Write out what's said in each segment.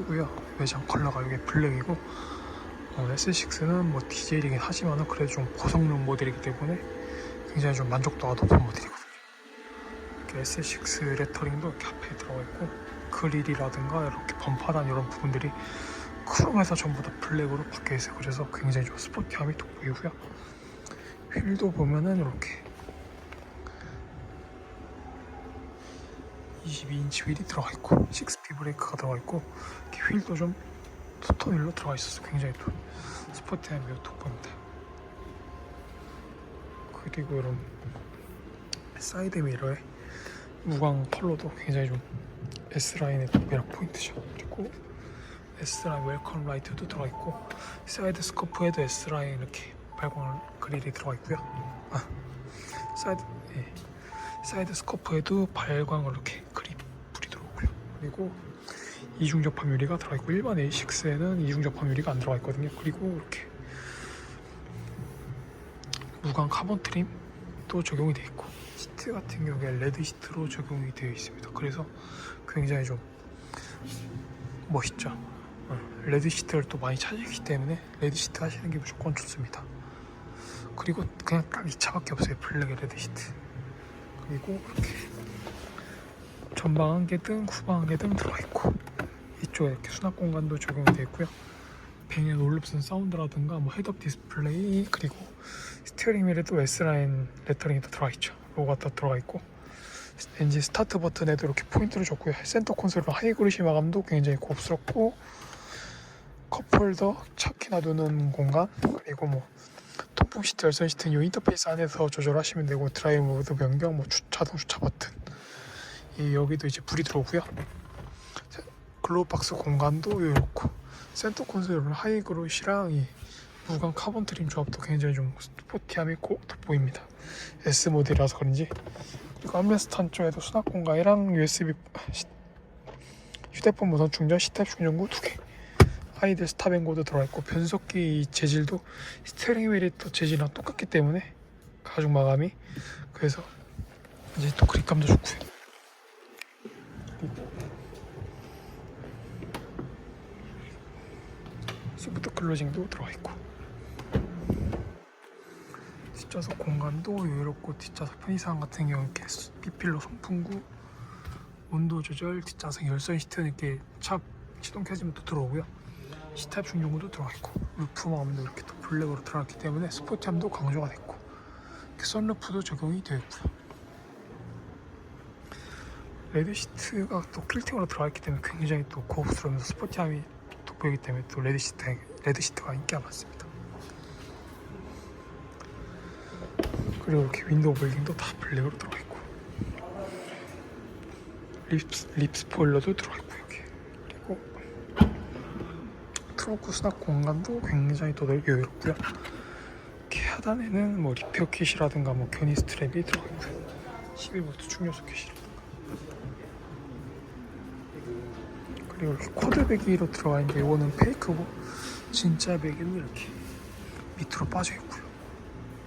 S6고요. 외장 컬러가 이게 블랙이고 어, S6는 뭐 디젤이긴 하지만 그래도 좀 고성능 모델이기 때문에 굉장히 좀 만족도가 높은 모델이거든요. 이렇게 S6 레터링도 이렇게 앞에 들어가 있고 그릴이라든가 이렇게 범퍼단 이런 부분들이 크롬에서 전부 다 블랙으로 바뀌어 있어요. 그래서 굉장히 좀 스포티함이 돋보이고요. 휠도 보면은 이렇게 22인치 휠이 들어가 있고 6P 브레이크가 들어가 있고 휠도 좀 투톤 휠로 들어가 있어서 굉장히 또 스포티함이 매우 돋보입니다. 그리고 이런 사이드 미러에 무광 컬러도 굉장히 좀 S라인의 또 매력 포인트죠. 그리고 S라인 웰컴 라이트도 들어가 있고 사이드 스코프에도 S라인 이렇게 발광 그릴이 들어가 있고요. 아, 사이드 예. 사이드 스코프에도 발광을 이렇게 그립 불이 들어오고요. 그리고 이중 접합 유리가 들어가 있고 일반 A6에는 이중 접합 유리가 안 들어가 있거든요. 그리고 이렇게 무광 카본 트림도 적용이 되어 있고 시트 같은 경우에 레드 시트로 적용이 되어 있습니다. 그래서 굉장히 좀 멋있죠. 어, 레드 시트를 또 많이 찾기 때문에 레드 시트 하시는 게 무조건 좋습니다. 그리고 그냥 딱이 차밖에 없어요. 블랙의 레드 시트. 그리고 이렇게 전방 안개등, 후방 안개등 들어가 있고 이쪽에 이렇게 수납 공간도 적용이 되어 있고요. 뱅의 롤립슨 사운드라든가 뭐 헤드업 디스플레이 그리고 스티어링 휠에도 S라인 레터링이 다 들어가 있죠. 로고가 다 들어가 있고 엔진 스타트 버튼에도 이렇게 포인트를 줬고요. 센터 콘솔은 하이그리시 마감도 굉장히 고급스럽고 컵홀더 차키 놔두는 공간 그리고 뭐 통풍 시트, 열선 시트는 이 인터페이스 안에서 조절하시면 되고 드라이브 모드 변경, 뭐 주- 자동 주차 버튼 이 여기도 이제 불이 들어오고요. 글로우 박스 공간도 이렇고 센터 콘솔은 하이그로시랑 이 무광 카본 트림 조합도 굉장히 좀 스포티함이 고 돋보입니다. S 모델이라서 그런지 그리고 암레스탄 쪽에도 수납 공간이랑 USB 시- 휴대폰 무선 충전 시탭 충전구 두 개. 아이들 스탑앤고도 들어있고 변속기 재질도 스티어링 휠이 또 재질이랑 똑같기 때문에 가죽 마감이 그래서 이제 또 그립감도 좋고요. 소프트 클로징도 들어가 있고 뒷좌석 공간도 여유롭고 뒷좌석 편의상 같은 경우 이렇게 비필로 송풍구 온도 조절 뒷좌석 열선 시트는 이렇게 차 시동 켜지면 또 들어오고요 시탑 중용구도 들어가 있고 루프 마감도 이렇게 또 블랙으로 들어갔기 때문에 스포티함도 강조가 됐고 선루프도 적용이 되어 있고요 레드 시트가 또 킬팅으로 들어가 있기 때문에 굉장히 또 고급스러우면서 스포티함이 돋보이기 때문에 또 레드 시트 레드 시트가 인기가 많습니다. 그리고 이렇게 윈도우 볼딩도 다 블랙으로 들어가 있고 립, 립 스포일러도 들어가 있고 여기 그리고 트렁크 수납 공간도 굉장히 또 넓게 여유롭고요. 이렇게 하단에는 뭐 리페어 킷이라든가 뭐 견인 스트랩이 들어가 있고요. 12V 충전 소켓이라든가 그리고 이렇게 코드 배기로 들어가 있는데 이거는 페이크고 진짜 배기는 이렇게 밑으로 빠져 있고요.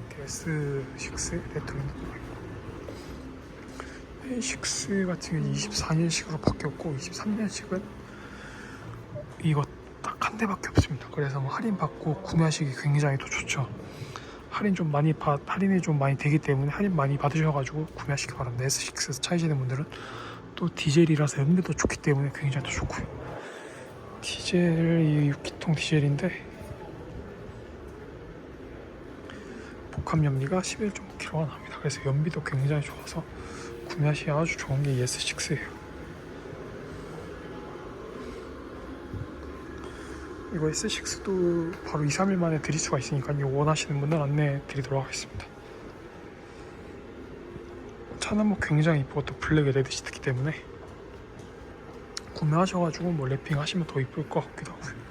이렇게 S6 레터링도 들어가 있고 A6 같은 경우는 24년식으로 바뀌었고 23년식은 이거 딱 한 대밖에 없습니다. 그래서 뭐 할인 받고 구매하시기 굉장히 또 좋죠. 할인 좀 많이 받 할인이 좀 많이 되기 때문에 할인 많이 받으셔가지고 구매하시기 바랍니다. S6 차이시는 분들은 또 디젤이라서 연비도 좋기 때문에 굉장히 또 좋고요. 디젤 이 6기통 디젤인데 복합 연비가 11.5km가 납니다. 그래서 연비도 굉장히 좋아서 구매하시기 아주 좋은 게이 S6예요. 이거 S6도 바로 2, 3일 만에 드릴 수가 있으니까 요 원하시는 분은 안내 드리도록 하겠습니다. 차는 뭐 굉장히 이쁘고 또 블랙에 레드 시트기 때문에 구매하셔가지고 뭐 랩핑 하시면 더 이쁠 것 같기도 하고요.